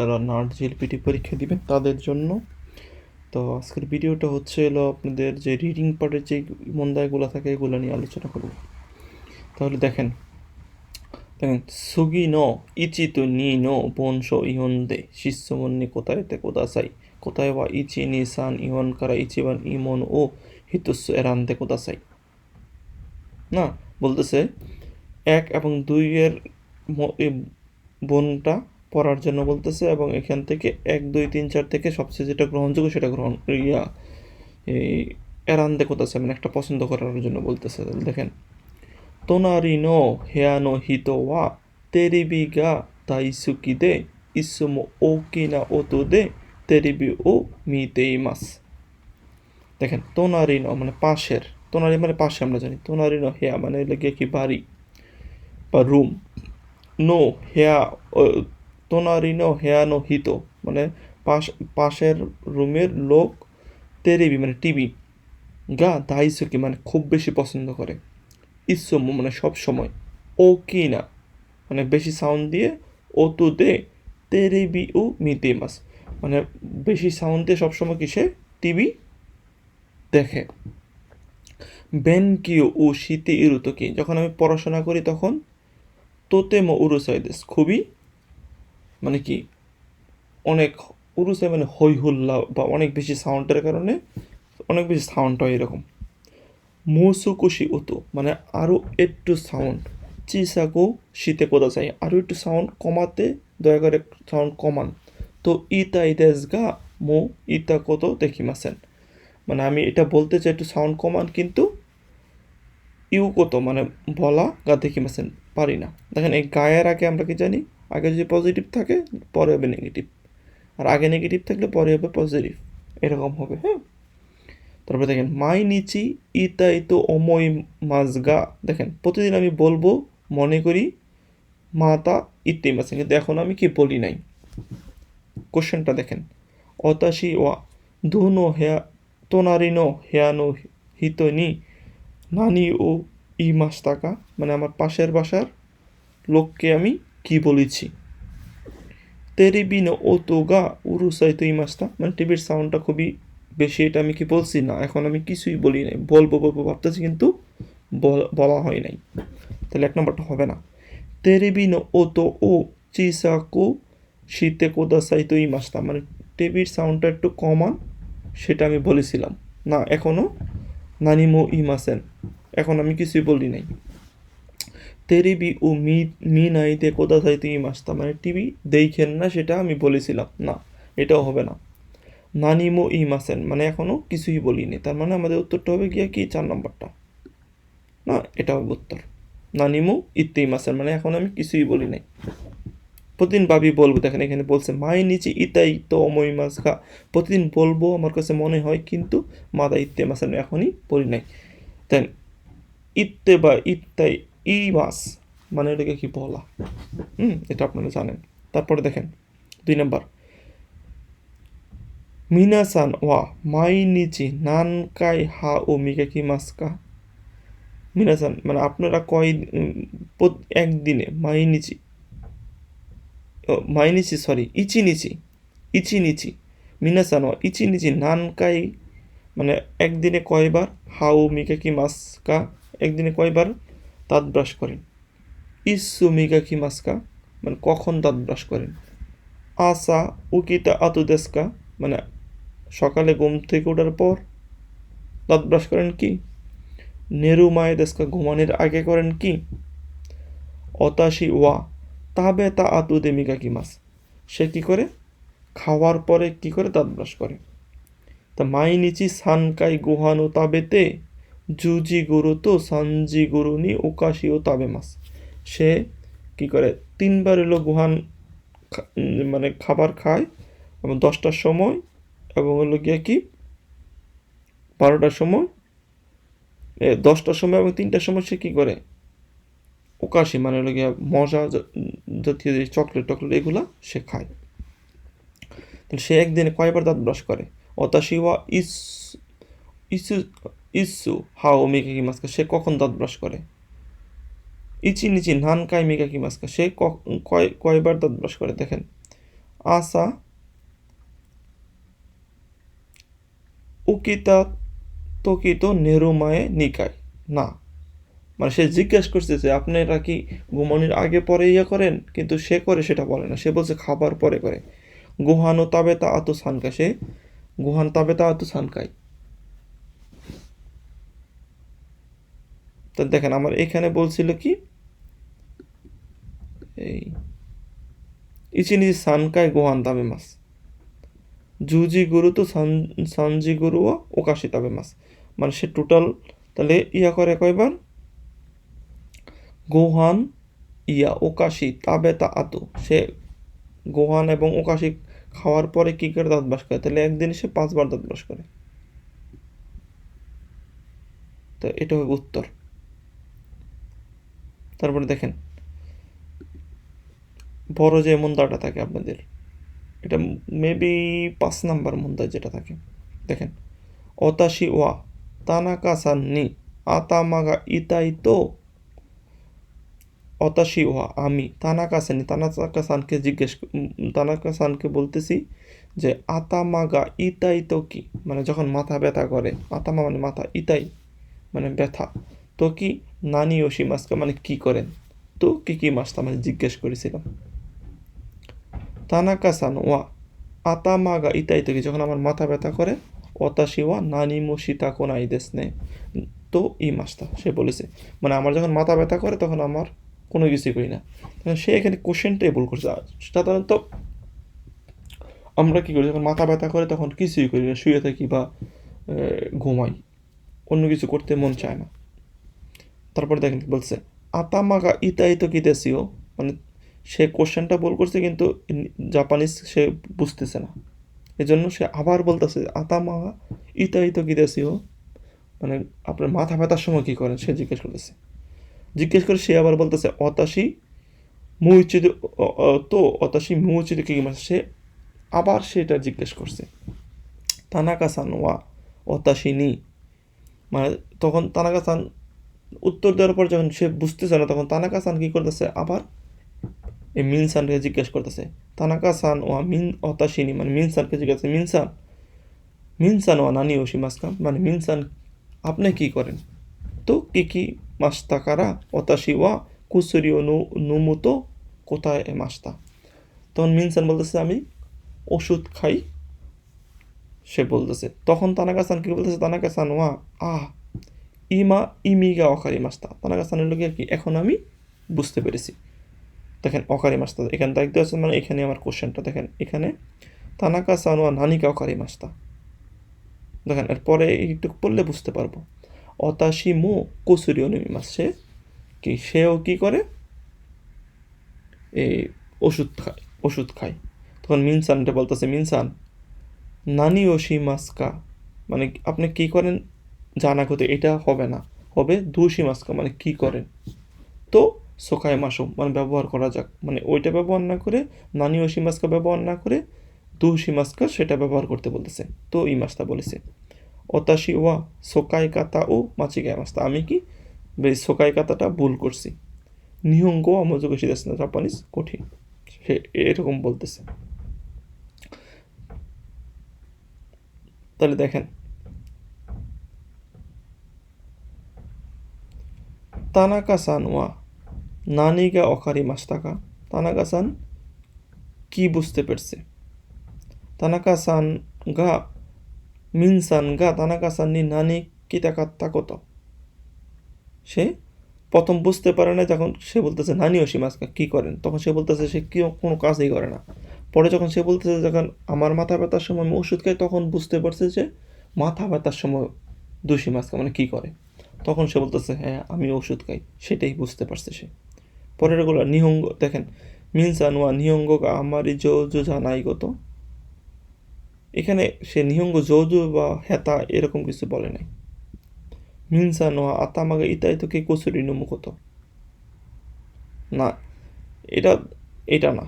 যারা nerd JLPT পরীক্ষা দিবেন তাদের জন্য। তো আজকের ভিডিওটা হচ্ছে এলো আপনাদের যে রিডিং পার্টের যে মন্দায়গুলো থাকে, এগুলো নিয়ে আলোচনা করব। তাহলে দেখেন দেখেন, সুগি ন ইচি তো নি নো বনশো ইহন দে শিষ্যমন নি কোথায় তে কোদাসাই কোথায় বা ইচি নি সান ইহন কারা ইচিবান ইমন ও, হিতুস্য এরান্তে কোদাসাই না, বলতেছে, এক এবং দুইয়ের বনটা পড়ার জন্য বলতেছে এবং এখান থেকে এক, দুই, তিন, চার থেকে সবচেয়ে যেটা গ্রহণযোগ্য সেটা গ্রহণ, ইয়া, এই এরান্তে কোথাছে? মানে একটা পছন্দ করার জন্য বলতেছে, দেখেন। তোনারি নো হেয়া নো হিতো ওয়া তেরিবি গা দাইসুকি দে ইসমো ওকি না তো দে তেরিবি ও মিতে ইমাস দেখেন, তোনারি নো মানে পাশের। তোনারি মানে পাশে আমরা জানি। তোনারি নো হেয়া মানে লেগে কি বাড়ি বা রুম। নো হেয়া তোনারি হেয়ানো হেয়া হিতো মানে পাশ, পাশের রুমের লোক তেরিবি মানে টিভি, গা দাইসুকি মানে খুব বেশি পছন্দ করে। ইসম মানে সব সময়। ও কি না? মানে বেশি সাউন্ড দিয়ে ও তু দে তেরিবি ও মিতে মাস। মানে বেশি সাউন্ড দিয়ে সবসময় কিসে টিভি দেখে। বেন কিও ও শীতে ইরুতো কি যখন আমি পড়াশোনা করি তখন তোতে মো উরুসাইদেস, খুবই মানে কি, অনেক উরুসাই মানে হই হুল্লা বা অনেক বেশি সাউন্ডের কারণে অনেক বেশি সাউন্ড হয় এরকম। মুসুকুশি উতু মানে আরও একটু সাউন্ড চিসাকু শীতে কোদা চাই আরও একটু সাউন্ড কমাতে দয়া করে সাউন্ড কমান। তো ইতা ইদেস গা মো ইতা কত দেখিমাসেন। মানে আমি এটা বলতে চাই একটু সাউন্ড কমান, কিন্তু ইউ কত মানে বলা গা দেখিমাসেন, পারি না। দেখেন এই গায়ের আগে আমরা কি জানি আগে যদি পজিটিভ থাকে, পরে হবে নেগেটিভ আর আগে নেগেটিভ থাকলে পরে হবে পজিটিভ এরকম হবে হ্যাঁ? তারপরে দেখেন, মাই নিচি ইতাই তো অময় মাজগা দেখেন, প্রতিদিন আমি বলব, মনে করি, মাতা ইত্তেই মাসেন কিন্তু এখন আমি কি বলি নাই? কোশ্চেনটা দেখেন, অতাশি ওয়া দুনো হেয়া, তোনারিনো হেয়ানো হিতনি নানি ও ই মাস টাকা? মানে আমার পাশের বাসার লোককে আমি কি বলেছি? তেরিবিনো ও তো গা উরুসাই তো ই মাসটা মানে টিভির সাউন্ডটা খুবই বেশি, এটা আমি কি বলছি? না, এখন আমি কিছুই বলি নাই। বলব বলব, ভাবতেছি কিন্তু বল- হয় নাই। তাহলে এক নম্বরটা হবে না। তেরিবিনো ও তো ও চিসাকু শীতে কোদাসাই তো ই মাসটা মানে টিভির সাউন্ডটা একটু কমান, সেটা আমি বলেছিলাম। না এখনও নানিমো ই মাসেন এখন আমি কিছুই বলি নাই। তেরিবি ও মি মি নাইতে কোদাসাই তো ই মাসটা মানে টিভি দেখেন না সেটা আমি বলেছিলাম, না, এটাও হবে না। নানিমো ই মাসেন মানে এখনও কিছুই বলিনি, তার মানে আমাদের উত্তরটা হবে গিয়া কি, চার নম্বরটা। না, এটা হবে উত্তর। নানিমো ইত্তেই মাসেন মানে এখন আমি কিছুই বলি নাই। প্রতিদিন ভাবি বলব, দেখেন এখানে বলছে মায়ের নিচে ইতাই তো অময় মাছ খা প্রতিদিন বলব, আমার কাছে মনে হয়, কিন্তু মাদা ইত্তে মাসেন এখনই বলি নাই। দেন, ইত্তে বা ইত্তাই ই মাস মানে এটাকে কি বলা? হুম এটা আপনারা জানেন। তারপরে দেখেন দুই নম্বর। মিনাসান ওয়া মাই মাইনিচি নানকাই হা ও মিকাকি মাস্কা মিনাসান মানে আপনারা কয় একদিনে মাইনিচি ও, মাইনিচি সরি ইচিনিচি ইচিনিচি মিনাসান ওয়া ইচিনিচি নানকাই মানে একদিনে কয়বার হাউ মিকাকি মাস্কা একদিনে কয়বার দাঁত ব্রাশ করেন ইসু মিকাকি মাস্কা? মানে কখন দাঁত ব্রাশ করেন আসা উকিতা আতুদেস্কা মানে সকালে ঘুম থেকে ওঠার পর দাঁত ব্রাশ করেন কি? নেরু মায়েদেস্কা ঘুমানোর আগে করেন কি? অতাশি ওয়া, তাবে তা আতু দেমিকা কি মাস। সে কি করে? খাওয়ার পরে কি করে দাঁত ব্রাশ করে? তা মাই নিচি সানকাই গুহানো তাবেতে জুজি গুরু তো সানজি গুরু নি ওকাশি ও তাবে মাস। সে কি করে? তিনবার এলো গুহান মানে খাবার খায়, এবং দশটার সময়, এবং হলো গিয়ে কি? বারোটার সময়। দশটার সময় এবং তিনটার সময় সে কী করে? ওকাশি মানে হলো গিয়ে মজা জাতীয় যে চকলেট টকলেট এগুলা সে খায়। তাহলে সে একদিনে কয়বার দাঁত ব্রাশ করে? অতাশিওয়া ইস ইসু ইসু, হাও মেকাকি মাস্কা, সে কখন দাঁত ব্রাশ করে? ইচি নিচি নান কাই মেকাকি মাস্কা, সে কয়, কয়বার দাঁত ব্রাশ করে, দেখেন। আসা উকিতা তকিত নেরুমায়ে নিকায় না। মানে সে জিজ্ঞেস করছে যে, আপনারা কি ঘুমানোর আগে পরে ইয়ে করেন? কিন্তু সে করে, সেটা বলে না। সে বলছে, খাবার পরে করে। গুহানো তাবে তা আতো সানকা সে গুহান তাবে তা আতো সানকায় তো দেখেন, আমার এখানে বলছিল কি? এই ইচিনি সানকায় গোহান তাবে মাস জুজি গুরু তো সান, সানজি গুরু ও ওকাশি তাবে মাস মানে সে টোটাল তাহলে ইয়া করে কয়বার গোহান ইয়া ওকাশি তাবে তা আতো। সে গোহান এবং ওকাশি খাওয়ার পরে কি করে দাঁত ব্রাশ করে? তাহলে একদিন সে পাঁচবার দাঁত ব্রাশ করে। তো এটা হবে উত্তর। তারপরে দেখেন, বড় যে মুন্দাটা থাকে আপনাদের, এটা মেবি পাঁচ নাম্বার মুন্দা যেটা থাকে, দেখেন, অতাশি ওয়া, তানাকা সান নি আতামাগা ইতাই তো অতাশি ওয়া, আমি, তানাকা সানি তানাকা সানকে জিজ্ঞেস তানাকা সানকে বলতেছি যে আতামাগা ইতাই তো কি? মানে যখন মাথা ব্যথা করে, আতামা মানে মাথা, ইতাই মানে ব্যথা। তো কি নানি ওশি মাস্কা মানে কি করেন? তো কি কি মাস্তা মানে জিজ্ঞেস করেছিলাম। তানাকা সান ওয়া, আতা আতামাগা ইতাই তো কি যখন আমার মাথা ব্যথা করে অতাশি ওয়া নানি মোশি তাকো নাই দেশনে তো ই মাস্তা সে বলেছে। মানে আমার যখন মাথা ব্যথা করে তখন আমার কোনো কিছুই করি না। সে এখানে কোশ্চেনটাই ভুল করছে। সাধারণত আমরা কী করি, যখন মাথা ব্যথা করে তখন কিছুই করি না। শুয়ে থাকি বা ঘুমাই। অন্য কিছু করতে মন চায় না। তারপরে দেখেন বলছে, আতামাগা ইতাই তো কিতেসিও মানে সে কোশ্চেনটা বল করছে কিন্তু জাপানিজ সে বুঝতেছে না। এজন্য সে আবার বলতেছে, আতামাগা ইতাই তো কিতেসিও মানে আপনার মাথা ব্যথার সময় কী করেন? সে জিজ্ঞেস করতেছে। জিজ্ঞেস করে সে আবার বলতেছে, অতাশি মুচিত তো অতাশি মুচিত কি মানে সে আবার সেটা জিজ্ঞেস করছে তানাকা সান ওয়া অতাশি নি মানে তখন তানাকা সান উত্তর দেওয়ার পর যখন সে বুঝতেছে না, তখন তানাকা সান কী করতেছে? আবার এই মিনসানকে জিজ্ঞেস করতেছে। তানাকা সান ওয়া মিন অতাশিনি মানে মিনসানকে জিজ্ঞাসা মিনসান মিনসান ওয়া নানি ওশি মাসকাম? মানে মিনসান আপনি কি করেন? তো কি কি মাস্তা কারা অতাশি ওয়া কুসুরি ও নুমুতো কোথায় এ মাস্তা? তখন মিনসান বলতেছে, আমি ওষুধ খাই। সে বলতেছে। তখন তানাকা সান কি বলতেছে? তানাকা সান, ওয়া, আহ ইমা, ইমিগা অকারি মাস্তা তানাকা সানের লোকে কি এখন আমি বুঝতে পেরেছি। দেখেন অকারি মাস্তা এখানে দায়িত্ব পাচ্ছেন মানে এখানে আমার কোশ্চেনটা, দেখেন, এখানে তানাকা সান ওয়া নানিকা অকারি মাস্তা দেখেন, এরপরে একটু পড়লে বুঝতে পারব। অতাশি মো কসুরি অনুমিমাস সে কি, সেও কী করে? এই ওষুধ খায় ওষুধ খায়। তখন মিনসানটা বলতেছে, মিনসান নানি ওশি মাস্কা মানে আপনি কী করেন? জানা করতে এটা হবে না। হবে দুশি মাস্কা মানে কি করেন? তো সোকায় মাসুম মানে ব্যবহার করা যাক। মানে ওইটা ব্যবহার না করে, নানি ওশি মাস্কা ব্যবহার না করে দুশি মাস্কা সেটা ব্যবহার করতে বলতেছে। তো এই মাস্তা বলেছে। অতাশি ওয়া সোকাই কাতা ও মাচিগায় মাস্তা আমি কি? সোকাই কাতাটা ভুল করছি। নিহঙ্গ আমজগসি দেশ না, জাপানিজ কঠিন। সে এরকম বলতেছে। তাহলে দেখেন তানাকা সান ওয়া নানিগা অকারি মাস্তাকা তানাকা সান কি বুঝতে পারছে তানাকা গা মিনসান গা তানাকা নি নানি কিতাকাত্তা কত সে প্রথম বুঝতে পারে না যখন সে বলতেছে নানি ওসি মাস্কা কী করেন তখন সে বলতেছে সে কি কোনো কাজই করে না পরে যখন সে বলতেছে যখন আমার মাথা ব্যথার সময় আমি ওষুধ খাই তখন বুঝতে পারছে যে মাথা ব্যথার সময় দোষী মাস্কা মানে কী করে তখন সে বলতেছে হ্যাঁ আমি ওষুধ খাই। সেটাই বুঝতে পারছে সে। পরেরগুলো নিহঙ্গ, দেখেন মিনসান ওয়া নিহঙ্গ আমারই জৌজু জানাই গত এখানে সে নিহঙ্গ জৌজু বা হেতা এরকম কিছু বলে নাই। মিনসান ওয়া আতামাগে ইতাই তো কে কচুরি নুমুকত না, এটা এটা না।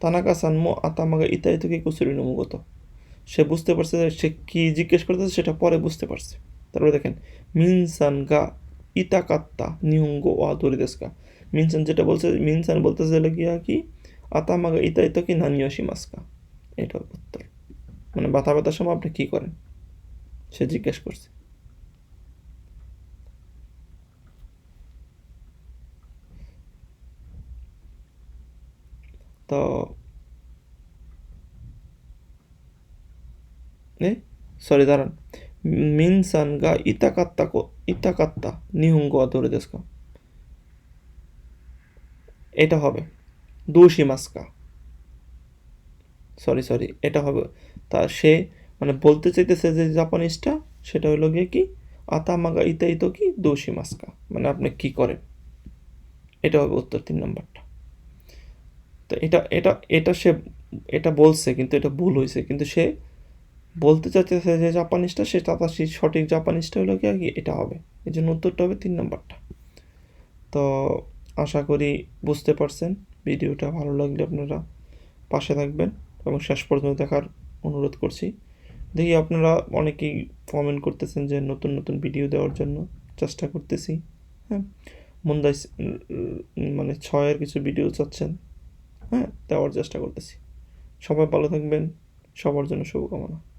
তানাকা সানমো আতামাগা ইতাই থেকে কুসুরি নমুগত সে বুঝতে পারছে যে সে কী জিজ্ঞেস করতেছে সেটা পরে বুঝতে পারছে। তারপরে দেখেন, মিনসান গা ইতাকাত্তা নিহঙ্গ ও আদরিদেস্কা মিনসান যেটা বলছে, মিনসান বলতেছে গিয়া কি? আতামাগা ইতাই তো কি নানিয়সি মাস্কা। এটা উত্তর। মানে ব্যথা ব্যথার সময় আপনি কী করেন? সে জিজ্ঞেস করছে। তো 네? সরি, দাঁড়ান। মিনসানが痛かったこ痛かった日本語はどれですかএটা হবে দু শিমাস্কা সরি সরি এটা হবে তা সে মানে বলতে চাইতেছে যে জাপানিজটা সেটা হলো গিয়ে কি আতামাগা ইতাইতো কি দু শিমাস্কা মানে আপনি কি করেন এটা হবে উত্তর তিন নম্বরটা তো এটা এটা এটা সে এটা বলছে কিন্তু এটা ভুল হয়েছে কিন্তু সে বলতে চাইতেছে যে জাপানিজটা, সে তাতা সেই সঠিক জাপানিজটা হলো কি এটা হবে। এই জন্য উত্তরটা হবে তিন নম্বরটা। তো আশা করি বুঝতে পারছেন। ভিডিওটা ভালো লাগলে আপনারা পাশে থাকবেন এবং শেষ পর্যন্ত দেখার অনুরোধ করছি। দেখি আপনারা অনেকেই কমেন্ট করতেছেন যে নতুন নতুন ভিডিও দেওয়ার জন্য চেষ্টা করতেছি। হ্যাঁ মন্দাই মানে ছয়ের কিছু ভিডিও চাচ্ছেন। হ্যাঁ দেওয়ার চেষ্টা করতেছি। সবাই ভালো থাকবেন। সবার জন্য শুভকামনা।